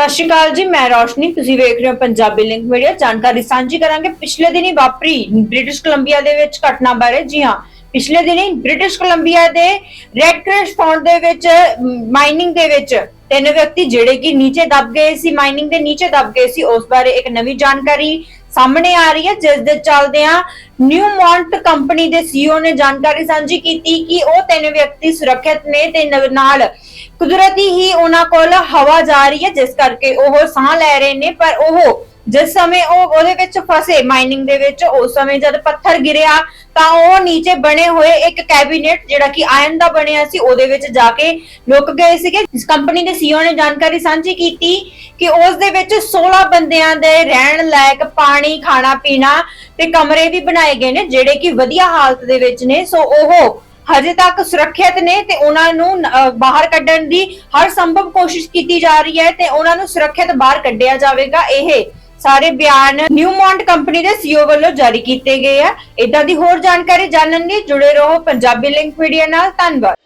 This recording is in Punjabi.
ਸਤਿ ਸ਼੍ਰੀ ਅਕਾਲ ਜੀ, ਮੈਂ ਰੋਸ਼ਨੀ, ਤੁਸੀਂ ਵੇਖ ਰਹੇ ਹੋ ਪੰਜਾਬੀ ਲਿੰਕ ਮੀਡੀਆ। ਜਾਣਕਾਰੀ ਸਾਂਝੀ ਕਰਾਂਗੇ। ਪਿਛਲੇ ਦਿਨੀ ਵਾਪਰੀ ਬ੍ਰਿਟਿਸ਼ ਕੋਲੰਬੀਆ ਦੇ ਵਿੱਚ ਘਟਨਾ ਬਾਰੇ। ਜੀ ਹਾਂ, ਪਿਛਲੇ ਦਿਨੀ ਬ੍ਰਿਟਿਸ਼ ਕੋਲੰਬੀਆ ਦੇ ਰੈੱਡ ਕ੍ਰਿਸ ਫੌਂਡ ਦੇ ਵਿੱਚ ਮਾਈਨਿੰਗ ਦੇ ਵਿੱਚ ਤਿੰਨ ਵਿਅਕਤੀ ਜਿਹੜੇ ਕਿ ਨੀਚੇ ਦਬ ਗਏ ਸੀ ਮਾਈਨਿੰਗ ਦੇ ਨੀਚੇ ਦਬ ਗਏ ਸੀ, ਉਸ ਬਾਰੇ ਇੱਕ ਨਵੀਂ ਜਾਣਕਾਰੀ ਸਾਹਮਣੇ ਆ ਰਹੀ ਹੈ, ਜਿਸ ਦੇ ਚੱਲਦਿਆਂ ਨਿਊ ਮੌਂਟ ਕੰਪਨੀ ਦੇ ਸੀਈਓ ਨੇ ਜਾਣਕਾਰੀ ਸਾਂਝੀ ਕੀਤੀ ਕਿ ਉਹ ਤਿੰਨ ਵਿਅਕਤੀ ਸੁਰੱਖਿਅਤ ਨੇ ਤੇ ਨਾਲ ਕੁਦਰਤੀ ਹੀ ਉਹਨਾਂ ਕੋਲ ਹਵਾ ਜਾ ਰਹੀ ਹੈ, ਜਿਸ ਕਰਕੇ ਉਹ ਸਾਹ ਲੈ ਰਹੇ ਨੇ, ਪਰ ਉਹ ਜਿਸ ਸਮੇਂ ਉਹ ਉਹਦੇ ਵਿੱਚ ਫਸੇ ਮਾਈਨਿੰਗ ਦੇ ਵਿੱਚ, ਉਸ ਸਮੇਂ ਜਦ ਪੱਥਰ ਗਿਰਿਆ, ਤਾਂ ਉਹ ਨੀਚੇ ਬਣੇ ਹੋਏ ਇੱਕ ਕੈਬਿਨੇਟ ਜਿਹੜਾ ਕਿ ਆਇਰਨ ਦਾ ਬਣਿਆ ਸੀ, ਉਹਦੇ ਵਿੱਚ ਜਾ ਕੇ ਲੁਕ ਗਏ ਸੀਗੇ। ਇਸ ਕੰਪਨੀ ਦੇ ਸੀਈਓ ਨੇ ਜਾਣਕਾਰੀ ਸਾਂਝੀ ਕੀਤੀ ਕਿ ਉਸ ਦੇ ਵਿੱਚ 16 ਬੰਦਿਆਂ ਦੇ ਰਹਿਣ ਲਾਇਕ ਪਾਣੀ ਖਾਣਾ ਪੀਣਾ ਤੇ ਕਮਰੇ ਵੀ ਬਣਾਏ ਗਏ ਨੇ, ਜਿਹੜੇ ਕਿ ਵਧੀਆ ਹਾਲਤ ਦੇ ਵਿੱਚ ਨੇ। ਸੋ ਉਹ ਹਜੇ ਤੱਕ ਸੁਰੱਖਿਅਤ ਨੇ ਤੇ ਉਹਨਾਂ ਨੂੰ ਅਹ, ਬਾਹਰ ਕੱਢਣ ਦੀ ਹਰ ਸੰਭਵ ਕੋਸ਼ਿਸ਼ ਕੀਤੀ ਜਾ ਰਹੀ ਹੈ ਤੇ ਉਹਨਾਂ ਨੂੰ ਸੁਰੱਖਿਅਤ ਬਾਹਰ ਕੱਢਿਆ ਜਾਵੇਗਾ। ਇਹ ਸਾਰੇ ਬਿਆਨ ਨਿਊ ਮੌਂਟ ਕੰਪਨੀ ਦੇ ਸੀਓ ਵੱਲੋਂ ਜਾਰੀ ਕੀਤੇ ਗਏ ਆ। ਇਦਾਂ ਦੀ ਹੋਰ ਜਾਣਕਾਰੀ ਜਾਣਨ ਲਈ ਜੁੜੇ ਰਹੋ ਪੰਜਾਬੀ ਲਿੰਕ ਮੀਡੀਆ ਨਾਲ। ਧੰਨਵਾਦ।